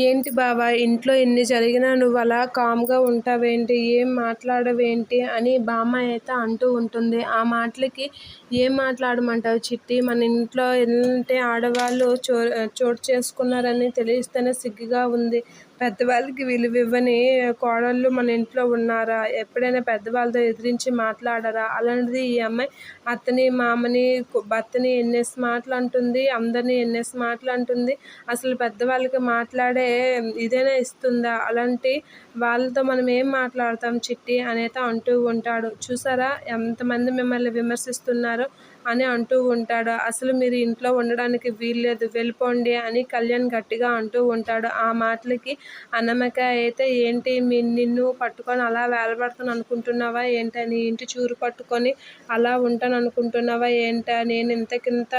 ఏంటి బావా? ఇంట్లో ఎన్ని జరిగినా నువ్వు అలా కామ్గా ఉంటావేంటి? ఏం మాట్లాడవేంటి? అని బామ్మ అయితే అంటూ ఉంటుంది. ఆ మాటలకి ఏం మాట్లాడమంటావు చిట్టి? మన ఇంట్లో ఎలాంటి ఆడవాళ్ళు చో చోటు చేసుకున్నారని తెలిస్తేనే సిగ్గుగా ఉంది. పెద్దవాళ్ళకి విలువ ఇవ్వని కోడళ్ళు మన ఇంట్లో ఉన్నారా? ఎప్పుడైనా పెద్దవాళ్ళతో ఎదిరించి మాట్లాడరా? అలాంటిది ఈ అమ్మాయి అత్తని మామని భర్తని ఎన్నేసి మాటలు అంటుంది? అందరినీ ఎన్నేసి మాటలు అంటుంది? అసలు పెద్దవాళ్ళకి మాట్లాడే ఇదేనా ఇస్తుందా? అలాంటి వాళ్ళతో మనం ఏం మాట్లాడతాం చిట్టి అనేది అంటూ ఉంటాడు. చూసారా? ఎంతమంది మిమ్మల్ని విమర్శిస్తున్నారో అని అంటూ ఉంటాడు. అసలు మీరు ఇంట్లో ఉండడానికి వీల్లేదు వెళ్ళిపోండి అని కళ్యాణ్ గట్టిగా అంటూ ఉంటాడు. ఆ మాటలకి అన్నమ్మక అయితే ఏంటి మీ నిన్ను పట్టుకొని అలా వేలబడతాను అనుకుంటున్నావా? ఏంటని ఇంటి చూరు పట్టుకొని అలా ఉంటాను అనుకుంటున్నావా? ఏంటా? నేను ఇంతకింత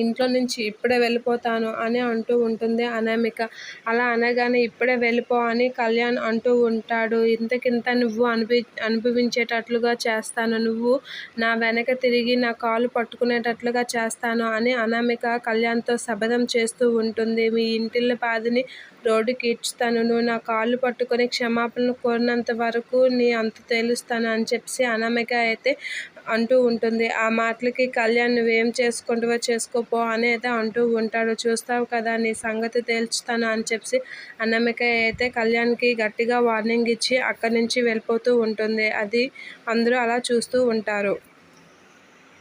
ఇంట్లో నుంచి ఇప్పుడే వెళ్ళిపోతాను అని అంటూ ఉంటుంది అనామిక. అలా అనగానే ఇప్పుడే వెళ్ళిపో అని కళ్యాణ్ అంటూ ఉంటాడు. ఇంతకింత నువ్వు అనుభవి అనుభవించేటట్లుగా చేస్తాను. నువ్వు నా వెనక తిరిగి నా కాలు పట్టుకునేటట్లుగా చేస్తాను అని అనామిక కళ్యాణ్తో శబదం చేస్తూ ఉంటుంది. మీ ఇంటిల్ల పాదిని రోడ్డుకి ఇచ్చుతాను నువ్వు నా కాళ్ళు పట్టుకొని క్షమాపణలు కోరినంత వరకు నీ అంత తేలుస్తాను అని చెప్పి అనామిక అయితే అంటూ ఉంటుంది. ఆ మాటలకి కళ్యాణ్ నువ్వేం చేసుకుంటావో చేసుకోపో అనేది అయితే అంటూ ఉంటాడు. చూస్తావు కదా నీ సంగతి తేల్చుతాను అని చెప్పి అన్నమిక అయితే కళ్యాణ్కి గట్టిగా వార్నింగ్ ఇచ్చి అక్కడి నుంచి వెళ్ళిపోతూ ఉంటుంది. అది అందరూ అలా చూస్తూ ఉంటారు.